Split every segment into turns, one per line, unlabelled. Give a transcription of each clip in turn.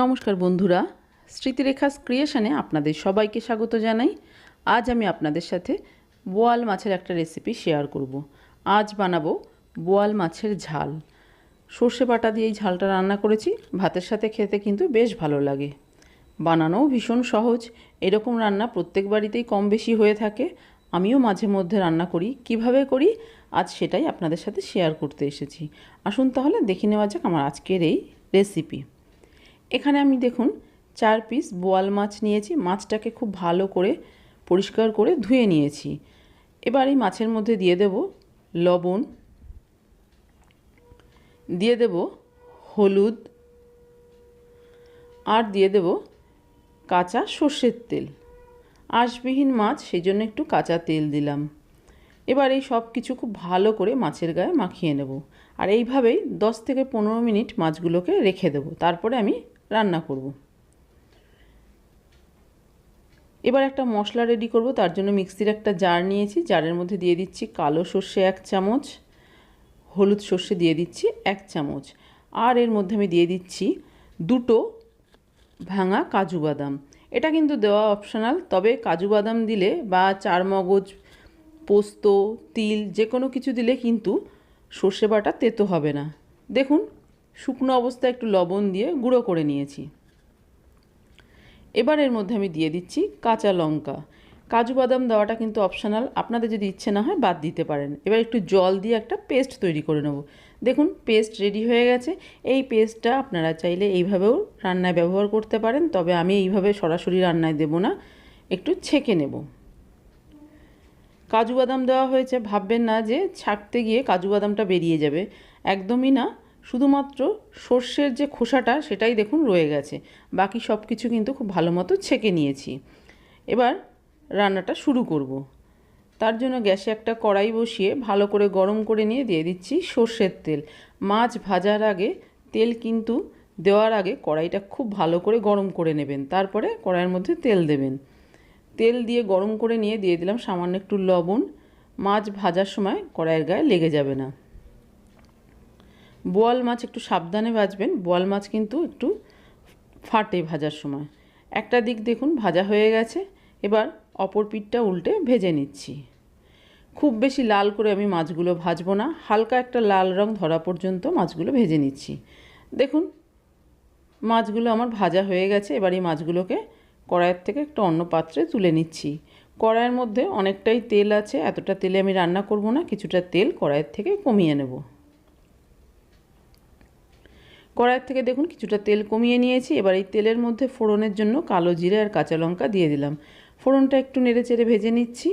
নমস্কার বন্ধুরা স্মৃতিরেখা ক্রিয়েশনে আপনাদের সবাইকে স্বাগত জানাই। আজ আমি আপনাদের সাথে বোয়াল মাছের একটা রেসিপি শেয়ার করব। আজ বানাবো বোয়াল মাছের ঝাল। সর্ষে বাটা দিয়ে এই ঝালটা রান্না করেছি, ভাতের সাথে খেতে কিন্তু বেশ ভালো লাগে। বানানোও ভীষণ সহজ, এরকম রান্না প্রত্যেক বাড়িতেই কম বেশি হয়ে থাকে। আমিও মাঝে মধ্যে রান্না করি, কীভাবে করি? আজ সেটাই আপনাদের সাথে শেয়ার করতে এসেছি। আসুন তাহলে দেখে নেওয়া যাক আমার আজকের এই রেসিপি এখানে আমি দেখুন, চার পিস বোয়াল মাছ নিয়েছি। মাছটাকে খুব ভালো করে পরিষ্কার করে ধুয়ে নিয়েছি। এবার এই মাছের মধ্যে দিয়ে দেব লবণ, দিয়ে দেব হলুদ, আর দিয়ে দেব কাঁচা সর্ষের তেল। আঁশবিহীন মাছ, সেই জন্য একটু কাঁচা তেল দিলাম। এবার এই সব কিছু খুব ভালো করে মাছের গায়ে মাখিয়ে নেব। আর এইভাবেই দশ থেকে পনেরো মিনিট মাছগুলোকে রেখে দেবো। তারপরে আমি রান্না করব। এবার একটা মশলা রেডি করব, তার জন্য মিক্সির একটা জার নিয়েছি। জারের মধ্যে দিয়ে দিচ্ছি কালো সর্ষে এক চামচ, হলুদ সর্ষে দিয়ে দিচ্ছি এক চামচ। আর এর মধ্যে আমি দিয়ে দিচ্ছি দুটো ভাঙা কাজু বাদাম। এটা কিন্তু দেওয়া অপশনাল তবে কাজু বাদাম দিলে বা চার মগজ, পোস্ত, তিল যে কোনো কিছু দিলে কিন্তু সর্ষে বাটা তেতো হবে না। দেখুন শুকনো অবস্থায় একটু লবণ দিয়ে গুঁড়ো করে নিয়েছি। এবার এর মধ্যে আমি দিয়ে দিচ্ছি কাঁচা লঙ্কা। কাজু বাদাম দেওয়াটা কিন্তু অপশনাল আপনাদের যদি ইচ্ছে না হয় বাদ দিতে পারেন। এবার একটু জল দিয়ে একটা পেস্ট তৈরি করে নেব। দেখুন পেস্ট রেডি হয়ে গেছে। এই পেস্টটা আপনারা চাইলে এইভাবেও রান্নায় ব্যবহার করতে পারেন, তবে আমি এইভাবে সরাসরি রান্নায় দেব না। একটু ছেঁকে নেব। কাজু বাদাম দেওয়া হয়েছে, ভাববেন না যে ছাকতে গিয়ে কাজু বাদামটা বেরিয়ে যাবে। একদমই না। শুধুমাত্র সর্ষের যে খোসাটা সেটাই দেখুন রয়ে গেছে। বাকি সব কিছু কিন্তু খুব ভালো মতো ছেঁকে নিয়েছি। এবার রান্নাটা শুরু করব। তার জন্য গ্যাসে একটা কড়াই বসিয়ে ভালো করে গরম করে নিয়ে দিয়ে দিচ্ছি সর্ষের তেল। মাছ ভাজার আগে তেল কিন্তু দেওয়ার আগে কড়াইটা খুব ভালো করে গরম করে নেবেন। তারপরে কড়াইয়ের মধ্যে তেল দেবেন। তেল দিয়ে গরম করে নিয়ে দিয়ে দিলাম সামান্য একটু লবণ। মাছ ভাজার সময় কড়াইয়ের গায়ে লেগে যাবে না। বোয়াল মাছ একটু সাবধানে ভাজবেন। বোয়াল মাছ কিন্তু একটু ফাটে ভাজার সময়। একটা দিক দেখুন, ভাজা হয়ে গেছে। এবার অপর পিঠটা উল্টে ভেজে নিচ্ছি। খুব বেশি লাল করে আমি মাছগুলো ভাজবো না। হালকা একটা লাল রং ধরা পর্যন্ত মাছগুলো ভেজে নিচ্ছি। দেখুন, মাছগুলো আমার ভাজা হয়ে গেছে। এবার এই মাছগুলোকে কড়াইয়ের থেকে একটা অন্য পাত্রে তুলে নিচ্ছি। কড়াইয়ের মধ্যে অনেকটাই তেল আছে। এতটা তেলে আমি রান্না করব না, কিছুটা তেল কড়াইয়ের থেকে কমিয়ে নেব। কড়াইয়ের থেকে দেখুন কিছুটা তেল কমিয়ে নিয়েছি, এবার এই তেলের মধ্যে ফোড়নের জন্য কালো জিরে আর কাঁচা লঙ্কা দিয়ে দিলাম। ফোড়নটা একটু নেড়ে চেড়ে ভেজে নিচ্ছি।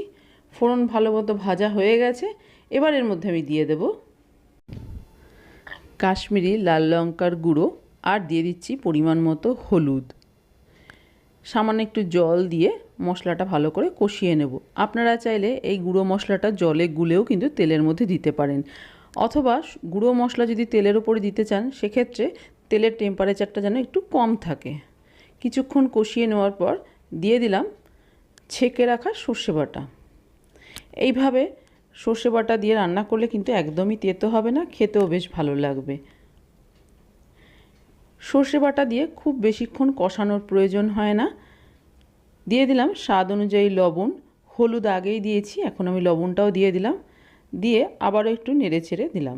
ফোড়ন ভালো মতো ভাজা হয়ে গেছে, এবার এর মধ্যে আমি দিয়ে দেব কাশ্মীরি লাল লঙ্কার গুঁড়ো আর দিয়ে দিচ্ছি পরিমাণ মতো হলুদ। সামান্য একটু জল দিয়ে মশলাটা ভালো করে কষিয়ে নেব। আপনারা চাইলে এই গুঁড়ো মশলাটা জলে গুলেও কিন্তু তেলের মধ্যে দিতে পারেন। অথবা গুঁড়ো মশলা যদি তেলের ওপরে দিতে চান, সেক্ষেত্রে তেলের টেম্পারেচারটা যেন একটু কম থাকে। কিছুক্ষণ কষিয়ে নেওয়ার পর দিয়ে দিলাম ছেঁকে রাখা সর্ষে বাটা। এইভাবে সর্ষে বাটা দিয়ে রান্না করলে কিন্তু একদমই তেতো হবে না, খেতেও বেশ ভালো লাগবে। সর্ষে বাটা দিয়ে খুব বেশিক্ষণ কষানোর প্রয়োজন হয় না। দিয়ে দিলাম স্বাদ অনুযায়ী লবণ। হলুদ আগেই দিয়েছি, এখন আমি লবণটাও দিয়ে দিলাম। দিয়ে আবারও একটু নেড়ে ছেড়ে দিলাম।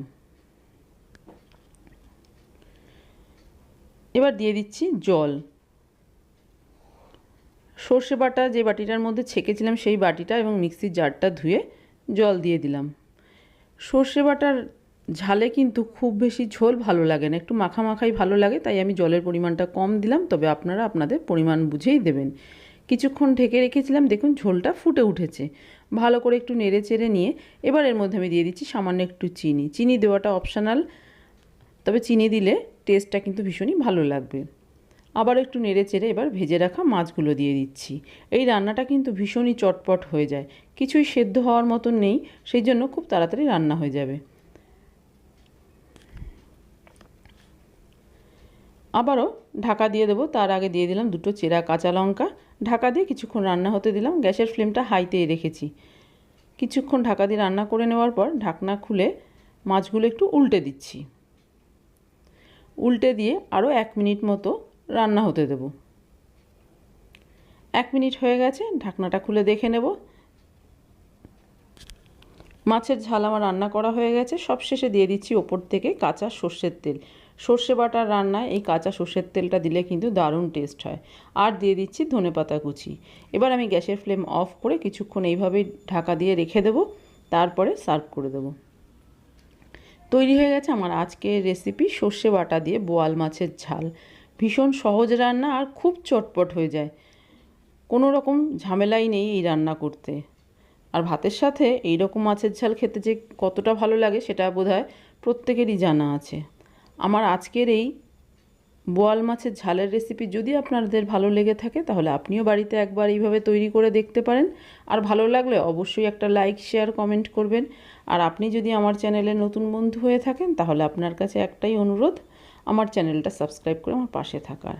এবার দিয়ে দিচ্ছি জল। সর্ষে বাটা যে বাটিটার মধ্যে ছেঁকেছিলাম সেই বাটিটা এবং মিক্সির জারটা ধুয়ে জল দিয়ে দিলাম। সর্ষে বাটার ঝালে কিন্তু খুব বেশি ঝোল ভালো লাগে না, একটু মাখা মাখাই ভালো লাগে, তাই আমি জলের পরিমাণটা কম দিলাম, তবে আপনারা আপনাদের পরিমাণ বুঝেই দেবেন। কিছুক্ষণ ঢেকে রেখেছিলাম, দেখুন ঝোলটা ফুটে উঠেছে। ভালো করে একটু নেড়ে চেড়ে নিয়ে এবার এর মধ্যে আমি দিয়ে দিচ্ছি সামান্য একটু চিনি। চিনি দেওয়াটা অপশানাল তবে চিনি দিলে টেস্টটা কিন্তু ভীষণই ভালো লাগবে। আবার একটু নেড়ে চেড়ে এবার ভেজে রাখা মাছগুলো দিয়ে দিচ্ছি। এই রান্নাটা কিন্তু ভীষণই চটপট হয়ে যায়। কিছুই সেদ্ধ হওয়ার মতন নেই, সেই জন্য খুব তাড়াতাড়ি রান্না হয়ে যাবে। আবারও ঢাকা দিয়ে দেবো। তার আগে দিয়ে দিলাম দুটো চেরা কাঁচা লঙ্কা। ঢাকা দিয়ে কিছুক্ষণ রান্না হতে দিলাম। গ্যাসের ফ্লেমটা হাইতেই রেখেছি। কিছুক্ষণ ঢাকা দিয়ে রান্না করে নেওয়ার পর ঢাকনা খুলে মাছগুলো একটু উল্টে দিচ্ছি। উল্টে দিয়ে আরও এক মিনিট মতো রান্না হতে দেব। এক মিনিট হয়ে গেছে, ঢাকনাটা খুলে দেখে নেব। মাছের ঝাল আমার রান্না করা হয়ে গেছে। সব শেষে দিয়ে দিচ্ছি ওপর থেকে কাঁচা সর্ষের তেল। সর্ষে বাটার রান্নায় এই কাঁচা সর্ষের তেলটা দিলে কিন্তু দারুণ টেস্ট হয়। আর দিয়ে দিচ্ছি ধনে পাতা কুচি। এবার আমি গ্যাসের ফ্লেম অফ করে কিছুক্ষণ এইভাবে ঢাকা দিয়ে রেখে দেবো, তারপরে সার্ভ করে দেবো। তৈরি হয়ে গেছে আমার আজকের রেসিপি সর্ষে বাটা দিয়ে বোয়াল মাছের ঝাল। ভীষণ সহজ রান্না আর খুব চটপট হয়ে যায়। কোনো রকম ঝামেলাই নেই এই রান্না করতে। আর ভাতের সাথে এই রকম মাছের ঝাল খেতে যে কতটা ভালো লাগে সেটা বোধহয় প্রত্যেকেরই জানা আছে। আমার আজকের এই বোয়াল মাছের ঝালের রেসিপি যদি আপনাদের ভালো লেগে থাকে, তাহলে আপনিও বাড়িতে একবার এইভাবে তৈরি করে দেখতে পারেন। আর ভালো লাগলে অবশ্যই একটা লাইক শেয়ার কমেন্ট করবেন। আর আপনি যদি আমার চ্যানেলে নতুন বন্ধু হয়ে থাকেন, তাহলে আপনার কাছে একটাই অনুরোধ, আমার চ্যানেলটা সাবস্ক্রাইব করে আমার পাশে থাকার।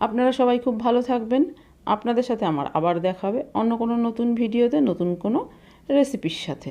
আপনারা সবাই খুব ভালো থাকবেন। আপনাদের সাথে আমার আবার দেখা হবে অন্য কোনো নতুন ভিডিওতে নতুন কোনো রেসিপির সাথে।